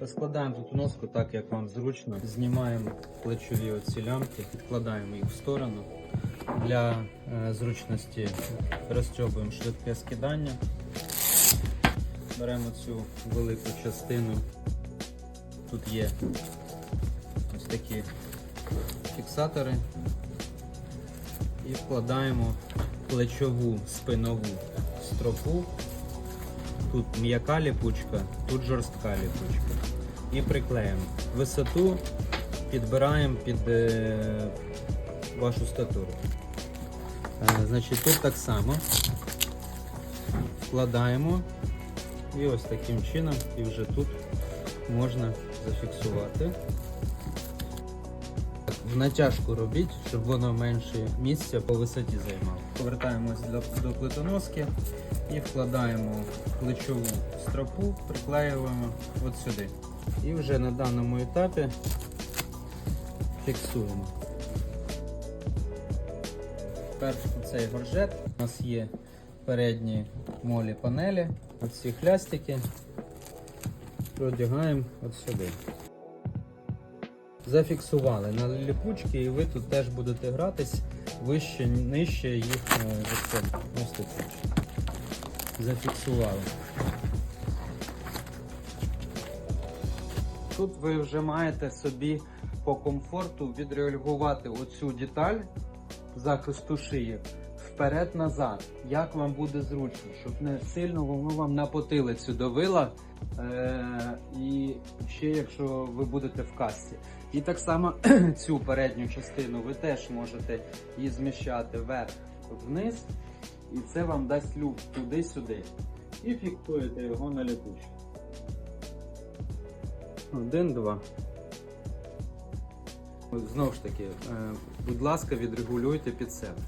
Розкладаємо тут носку так, як вам зручно. Знімаємо плечові оці лямки, відкладаємо їх в сторону. Для е, зручності розтьобуємо швидке скидання. Беремо цю велику частину. Тут є ось такі фіксатори. І вкладаємо плечову спинову стропу. Тут м'яка ліпучка, тут жорстка ліпучка. І приклеїмо. Висоту підбираємо під е, вашу статуру. Е, значить, тут так само вкладаємо і ось таким чином, і вже тут можна зафіксувати. В натяжку робіть, щоб воно менше місця по висоті займало. Повертаємось до, до плитоноски і вкладаємо плечову стропу, приклеюємо от сюди. І вже на даному етапі фіксуємо. Перший цей горжет. У нас є передні молі панелі, оці хлястики. Продягаємо от сюди. Зафіксували на ліпучки і ви тут теж будете гратись вище, нижче їх е, тут. Зафіксували. Тут ви вже маєте собі по комфорту відреагувати оцю деталь захисту шиї вперед-назад. Як вам буде зручно, щоб не сильно воно вам на потилицю давило. Е- і ще якщо ви будете в касці. І так само цю передню частину ви теж можете її зміщати вверх-вниз, і це вам дасть люк туди-сюди. І фіксуєте його на літучку. Один, два. Знову ж таки, е, будь ласка, відрегулюйте під себе.